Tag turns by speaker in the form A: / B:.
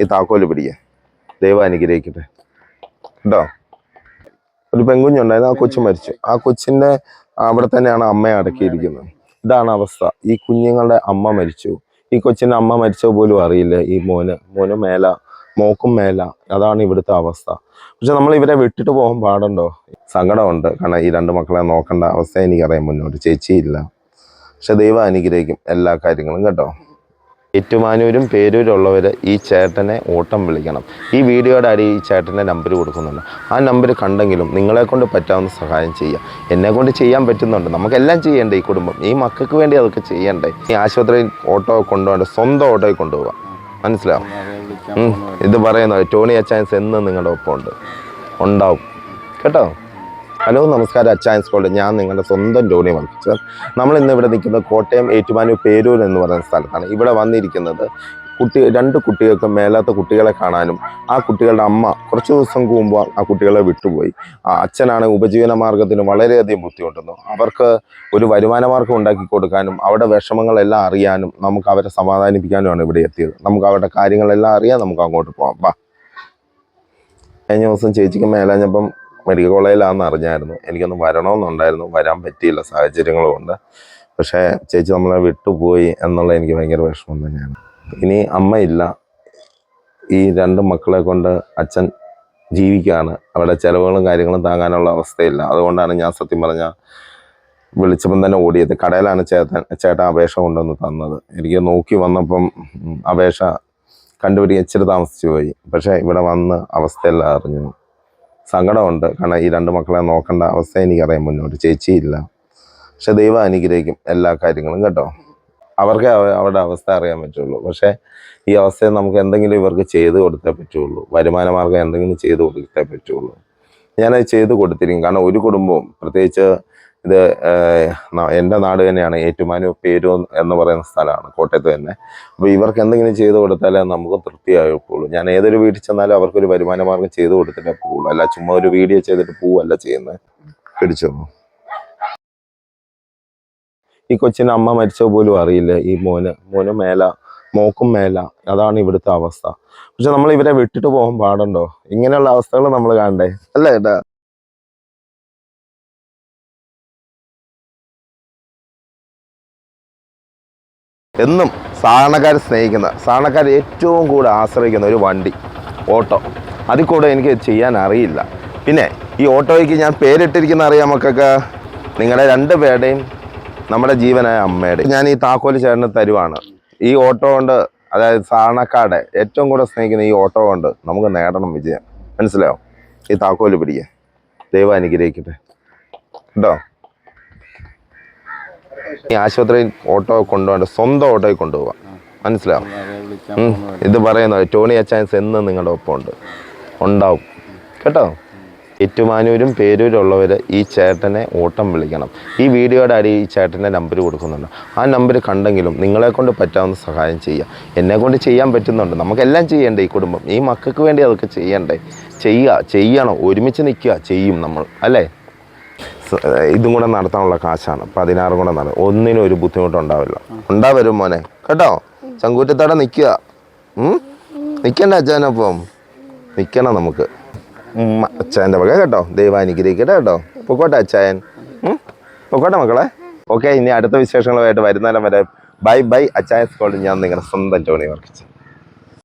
A: ഈ താക്കോൽ പിടിക്കുക ദൈവം അനുഗ്രഹിക്കട്ടെ. കേട്ടോ? ഒരു പെൺകുഞ്ഞുണ്ടായിരുന്നു ആ കൊച്ചു മരിച്ചു. ആ കൊച്ചിന്റെ അവിടെ തന്നെയാണ് അമ്മയെ അടക്കിയിരിക്കുന്നത്. ഇതാണ് അവസ്ഥ. ഈ കുഞ്ഞുങ്ങളുടെ അമ്മ മരിച്ചു. ഈ കൊച്ചിന്റെ അമ്മ മരിച്ച പോലും അറിയില്ല. ഈ മോന് മോന് മേല മോക്കും മേല. അതാണ് ഇവിടുത്തെ അവസ്ഥ. പക്ഷെ നമ്മൾ ഇവരെ വിട്ടിട്ട് പോകാൻ പാടുണ്ടോ? സങ്കടമുണ്ട്. കാരണം ഈ രണ്ട് മക്കളെ നോക്കേണ്ട അവസ്ഥ എനിക്കറിയാം മുന്നോട്ട്. ചേച്ചിയില്ല. പക്ഷെ ദൈവം അനുഗ്രഹിക്കും എല്ലാ കാര്യങ്ങളും. കേട്ടോ? ഏറ്റുമാനൂരും പേരൂരുള്ളവർ ഈ ചേട്ടനെ ഓട്ടം വിളിക്കണം. ഈ വീഡിയോയുടെ അടി ഈ ചേട്ടന്റെ നമ്പർ കൊടുക്കുന്നുണ്ട്. ആ നമ്പർ കണ്ടെങ്കിലും നിങ്ങളെ കൊണ്ട് പറ്റാവുന്ന സഹായം ചെയ്യുക എന്നെ കൊണ്ട് ചെയ്യാൻ പറ്റുന്നുണ്ട്. നമുക്കെല്ലാം ചെയ്യണ്ടേ ഈ കുടുംബം. ഈ മക്കൾക്ക് വേണ്ടി അതൊക്കെ ചെയ്യണ്ടേ? ഈ ആശുപത്രിയിൽ ഓട്ടോ കൊണ്ടുപോകണ്ട സ്വന്തം ഓട്ടോയിൽ കൊണ്ടുപോകാം മനസ്സിലാവും ഇത് പറയുന്നത് ടോണി അച്ചാൻസ് എന്ന് നിങ്ങളുടെ ഒപ്പം ഉണ്ട് ഉണ്ടാവും. കേട്ടോ? ഹലോ നമസ്കാരം. അച്ചായൻസ് കോളേജ് ഞാൻ നിങ്ങളുടെ സ്വന്തം ജോണി വർക്കിച്ചർ നമ്മൾ ഇന്ന് ഇവിടെ നിൽക്കുന്നത് കോട്ടയം ഏറ്റുമാനൂർ പേരൂർ എന്ന് പറയുന്ന സ്ഥലത്താണ്. ഇവിടെ വന്നിരിക്കുന്നത് കുട്ടി രണ്ട് കുട്ടികൾക്ക് മേലാത്ത കുട്ടികളെ കാണാനും ആ കുട്ടികളുടെ അമ്മ കുറച്ച് ദിവസം മുമ്പ് ആ കുട്ടികളെ വിട്ടുപോയി. ആ അച്ഛനാണ് ഉപജീവന മാർഗത്തിന് വളരെയധികം ബുദ്ധിമുട്ടുന്നു. അവർക്ക് ഒരു വരുമാന മാർഗം ഉണ്ടാക്കി കൊടുക്കാനും അവരുടെ വിഷമങ്ങളെല്ലാം അറിയാനും നമുക്ക് അവരെ സമാധാനിപ്പിക്കാനുമാണ് ഇവിടെ എത്തിയത്. നമുക്ക് അവരുടെ കാര്യങ്ങളെല്ലാം അറിയാം നമുക്ക് അങ്ങോട്ട് പോകാം വാ. കഴിഞ്ഞ ദിവസം ചേച്ചിക്ക് മേലാഞ്ഞപ്പം മെഡിക്കൽ കോളേജിലാണെന്ന് അറിഞ്ഞായിരുന്നു. എനിക്കൊന്ന് വരണമെന്നുണ്ടായിരുന്നു. വരാൻ പറ്റിയില്ല. സാഹചര്യങ്ങളും ഉണ്ട്. പക്ഷേ ചേച്ചി നമ്മളെ വിട്ടുപോയി എന്നുള്ള എനിക്ക് ഭയങ്കര വിഷമം തന്നെയാണ്. ഇനി അമ്മയില്ല. ഈ രണ്ട് മക്കളെ കൊണ്ട് അച്ഛൻ ജീവിക്കുകയാണ് അവിടെ ചിലവുകളും കാര്യങ്ങളും താങ്ങാനുള്ള അവസ്ഥയില്ല. അതുകൊണ്ടാണ് ഞാൻ സത്യം പറഞ്ഞ വിളിച്ചപ്പം തന്നെ ഓടിയത്. കടയിലാണ് ചേട്ടൻ ചേട്ടൻ അപേക്ഷ കൊണ്ടുവന്ന് തന്നത്. എനിക്ക് നോക്കി വന്നപ്പം അപേക്ഷ കണ്ടുപിടിക്കാൻ ഇച്ചിരി താമസിച്ചു പോയി. പക്ഷേ ഇവിടെ വന്ന് അവസ്ഥയെല്ലാം അറിഞ്ഞു. സങ്കടമുണ്ട്. കാരണം ഈ രണ്ട് മക്കളെ നോക്കേണ്ട അവസ്ഥ എനിക്കറിയാം. മുന്നോട്ട് ചേച്ചിയില്ല. പക്ഷെ ദൈവം അനുഗ്രഹിക്കും എല്ലാ കാര്യങ്ങളും കേട്ടോ. അവർക്ക് അവരുടെ അവസ്ഥ അറിയാൻ പറ്റുള്ളൂ. പക്ഷേ ഈ അവസ്ഥയിൽ നമുക്ക് എന്തെങ്കിലും ഇവർക്ക് ചെയ്ത് കൊടുത്തേ പറ്റുള്ളൂ. വരുമാന മാർഗം എന്തെങ്കിലും ചെയ്ത് കൊടുത്തേ പറ്റുള്ളൂ. ഞാനത് ചെയ്ത് കൊടുത്തിരിക്കും. കാരണം ഒരു കുടുംബവും പ്രത്യേകിച്ച് ഇത് എന്റെ നാട് തന്നെയാണ് ഏറ്റുമാനു പേരൂർ എന്ന് പറയുന്ന സ്ഥലമാണ് കോട്ടയത്ത് തന്നെ. അപ്പോൾ ഇവർക്ക് എന്തെങ്കിലും ചെയ്തു കൊടുത്താലേ നമുക്ക് തൃപ്തിയാകുള്ളൂ ഞാൻ ഏതൊരു വീട്ടിൽ ചെന്നാലും അവർക്കൊരു വരുമാന മാർഗം ചെയ്തു കൊടുത്തിട്ടേ പോകുള്ളൂ അല്ല ചുമ്മാ ഒരു വീഡിയോ ചെയ്തിട്ട് പോവല്ല ചെയ്യുന്നത് പിടിച്ചോ ഈ കൊച്ചിന് അമ്മ മരിച്ച പോലും അറിയില്ല. ഈ മോന് മോന് മേല മോക്കും മേല. അതാണ് ഇവിടുത്തെ അവസ്ഥ. പക്ഷെ നമ്മൾ ഇവരെ വിട്ടിട്ട് പോകാൻ പാടുണ്ടോ? ഇങ്ങനെയുള്ള അവസ്ഥകൾ നമ്മൾ കാണണ്ടേ? അല്ലേ ഏട്ടാ? എന്നും സാധാരണക്കാർ സ്നേഹിക്കുന്ന സാധാരണക്കാർ ഏറ്റവും കൂടുതൽ ആശ്രയിക്കുന്ന ഒരു വണ്ടി ഓട്ടോ. അതിൽ കൂടെ എനിക്ക് ചെയ്യാൻ അറിയില്ല. പിന്നെ ഈ ഓട്ടോയ്ക്ക് ഞാൻ പേരിട്ടിരിക്കുന്ന അറിയാം മക്കൾക്ക്. നിങ്ങളുടെ രണ്ട് പേരുടെയും നമ്മുടെ ജീവനായ അമ്മയുടെ ഞാൻ ഈ താക്കോൽ ചേട്ടന് തരുവാണ്. ഈ ഓട്ടോ കൊണ്ട് അതായത് സാധാരണക്കാരുടെ ഏറ്റവും കൂടുതൽ സ്നേഹിക്കുന്ന ഈ ഓട്ടോ കൊണ്ട് നമുക്ക് നേടണം വിജയം. മനസ്സിലായോ? ഈ താക്കോൽ പിടിക്കുക ദൈവം അനുഗ്രഹിക്കട്ടെ. കേട്ടോ? ഈ ആശുപത്രിയിൽ ഓട്ടോ കൊണ്ടുപോകാൻ സ്വന്തം ഓട്ടോയിൽ കൊണ്ടുപോകാം മനസ്സിലാവും. ഇത് പറയുന്നത് ടോണി അച്ചാൻസ് എന്ന് നിങ്ങളുടെ ഒപ്പം ഉണ്ട് ഉണ്ടാവും. കേട്ടോ? ഏറ്റുമാനൂരും പേരൂരുള്ളവർ ഈ ചേട്ടനെ ഓട്ടം വിളിക്കണം. ഈ വീഡിയോയുടെ അടി ഈ ചേട്ടന്റെ നമ്പർ കൊടുക്കുന്നുണ്ട്. ആ നമ്പർ കണ്ടെങ്കിലും നിങ്ങളെ കൊണ്ട് പറ്റാവുന്ന സഹായം ചെയ്യുക എന്നെ കൊണ്ട് ചെയ്യാൻ പറ്റുന്നുണ്ട്. നമുക്കെല്ലാം ചെയ്യണ്ടേ ഈ കുടുംബം? ഈ മക്കൾക്ക് വേണ്ടി അതൊക്കെ ചെയ്യണ്ടേ? ചെയ്യുക ചെയ്യണം. ഒരുമിച്ച് നിൽക്കുക ചെയ്യും നമ്മൾ. അല്ലേ? ഇതും കൂടെ നടത്താനുള്ള കാശാണ്. പതിനാറും കൂടെ നട ഒന്നിനും ഒരു ബുദ്ധിമുട്ടുണ്ടാവില്ല. ഉണ്ടാവരും മോനെ. കേട്ടോ? ചങ്കൂറ്റത്തോടെ നിൽക്കുക നിൽക്കണ്ട അച്ഛനപ്പം. നിൽക്കണം നമുക്ക്. അച്ഛന്റെ വക കേട്ടോ. ദൈവം അനുഗ്രഹിക്കട്ടെ കേട്ടോ. പൊക്കോട്ടെ അച്ചായൻ ഉം? പൊക്കോട്ടെ മക്കളെ. ഓക്കെ ഇനി അടുത്ത വിശേഷങ്ങളുമായിട്ട് വരുന്നേരം വരെ. Bye bye. അച്ചായൻ സ്കോളിൽ ഞാൻ നിങ്ങളുടെ സ്വന്തം ടോണി വർക്കിച്ചു.